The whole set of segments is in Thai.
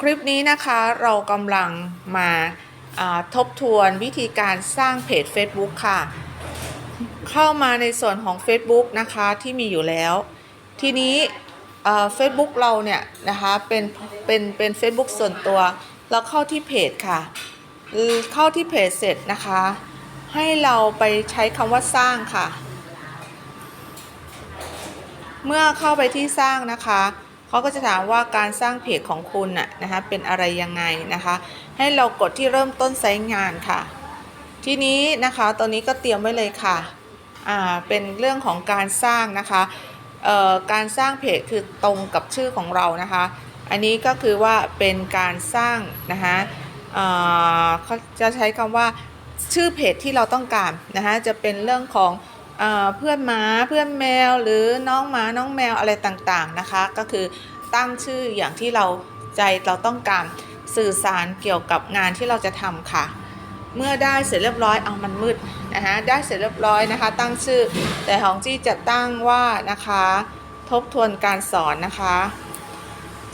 คลิปนี้นะคะเรากำลังมาทบทวนวิธีการสร้างเพจ Facebook ค่ะ เข้ามาในส่วนของ Facebook นะคะที่มีอยู่แล้ว ทีนี้เฟซบุ๊กเราเนี่ยนะคะเป็นเป็นเป็น Facebook ส่วนตัวเราเข้าที่เพจค่ะ เข้าที่เพจเสร็จนะคะ ให้เราไปใช้คำว่าสร้างค่ะ เมื่อเข้าไปที่สร้างนะคะ เขาก็จะถามว่าการสร้างเพจของคุณน่ะนะคะเป็นอะไรยังไงนะคะ ให้เรากดที่เริ่มต้นใช้งานค่ะ ทีนี้นะคะตอนนี้ก็เตรียมไว้เลยค่ะอ่าเป็นเรื่องของการสร้างนะคะเอ่อการสร้างเพจคือตรงกับชื่อของเรานะคะ อันนี้ก็คือว่าเป็นการสร้างนะคะอ่าเขาจะใช้คำว่าชื่อเพจที่เราต้องการนะคะจะเป็นเรื่องของ เพื่อนหมาเพื่อนแมวหรือน้องหมาน้องแมวอะไรต่างๆนะคะ ก็คือตั้งชื่ออย่างที่เราใจเราต้องการสื่อสารเกี่ยวกับงานที่เราจะทำค่ะ เมื่อได้เสร็จเรียบร้อยเอามันมืดนะคะได้เสร็จเรียบร้อยนะคะ ตั้งชื่อ แต่ของจี้จะตั้งว่านะคะ ทบทวนการสอนนะคะ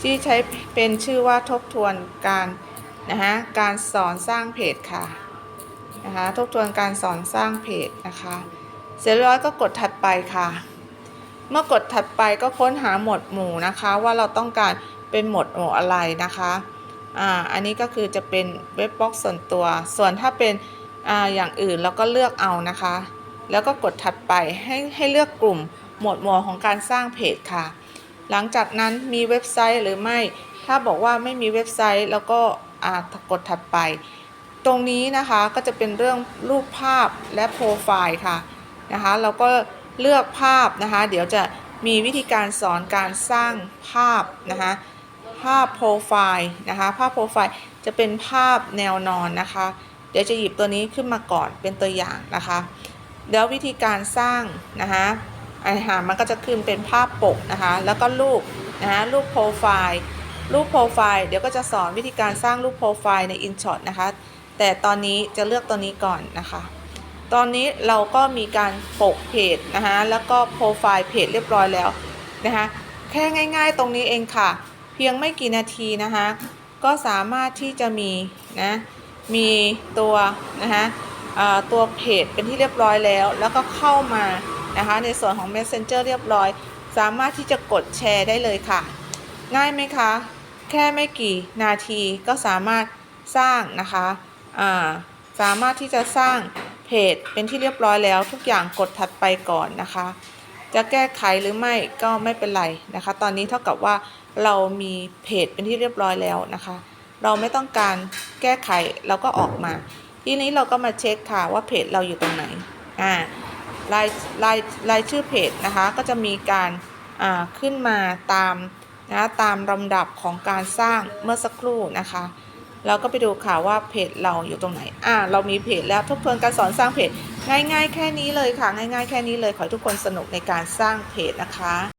จี้ใช้เป็นชื่อว่าทบทวนการนะคะการสอนสร้างเพจค่ะนะคะทบทวนการสอนสร้างเพจนะคะ เสร็จร้อยก็กดถัดไปค่ะ เมื่อกดถัดไปก็ค้นหาหมวดหมู่นะคะ ว่าเราต้องการเป็นหมวดหมู่อะไรนะคะอ่าอันนี้ก็คือจะเป็นเว็บบล็อกส่วนตัว ส่วนถ้าเป็นอ่าอย่างอื่นเราก็เลือกเอานะคะ แล้วก็กดถัดไปให้ให้เลือกกลุ่มหมวดหมู่ของการสร้างเพจค่ะ หลังจากนั้นมีเว็บไซต์หรือไม่ ถ้าบอกว่าไม่มีเว็บไซต์แล้วก็อ่ากดถัดไป ตรงนี้นะคะก็จะเป็นเรื่องรูปภาพและโปรไฟล์ค่ะ นะคะเราก็เลือกภาพนะคะ เดี๋ยวจะมีวิธีการสอนการสร้างภาพนะคะภาพโปรไฟล์นะคะภาพโปรไฟล์จะเป็นภาพแนวนอนนะคะ เดี๋ยวจะหยิบตัวนี้ขึ้นมาก่อนเป็นตัวอย่างนะคะเดี๋ยววิธีการสร้างนะคะอาหารมันก็จะขึ้นเป็นภาพปกนะคะ แล้วก็รูปนะคะรูปโปรไฟล์รูปโปรไฟล์เดี๋ยวก็จะสอนวิธีการสร้างรูปโปรไฟล์ใน InShot นะคะ แต่ตอนนี้จะเลือกตัวนี้ก่อนนะคะ ตอนนี้เราก็มีการปกเพจนะคะแล้วก็โปรไฟล์เพจเรียบร้อยแล้วนะคะแค่ง่าย ๆ ตรงนี้เองค่ะ เพียงไม่กี่นาทีนะคะก็สามารถที่จะมีนะมีตัวนะคะตัวเพจเป็นที่เรียบร้อยแล้ว แล้วก็เข้ามานะคะในส่วนของ Messenger เรียบร้อย สามารถที่จะกดแชร์ได้เลยค่ะ ง่ายไหมคะ แค่ไม่กี่นาทีก็สามารถสร้างนะคะสามารถที่จะสร้าง เพจเป็นที่เรียบร้อยแล้วทุกอย่างกดถัดไปก่อนนะคะ จะแก้ไขหรือไม่ก็ไม่เป็นไรนะคะ ตอนนี้เท่ากับว่าเรามีเพจเป็นที่เรียบร้อยแล้วนะคะ เราไม่ต้องการแก้ไขเราก็ออกมา ทีนี้เราก็มาเช็คค่ะว่าเพจเราอยู่ตรงไหนอ่ารายรายรายชื่อเพจนะคะก็จะมีการอ่าขึ้นมาตามนะตามลำดับของการสร้างเมื่อสักครู่นะคะ เราก็ไปดูค่ะว่าเพจเราอยู่ตรงไหน อ่า เรามีเพจแล้วทบทวนการสอนสร้างเพจ ง่าย ๆ แค่นี้เลยค่ะ ง่าย ๆ แค่นี้เลย ขอให้ทุกคนสนุกในการสร้างเพจนะคะ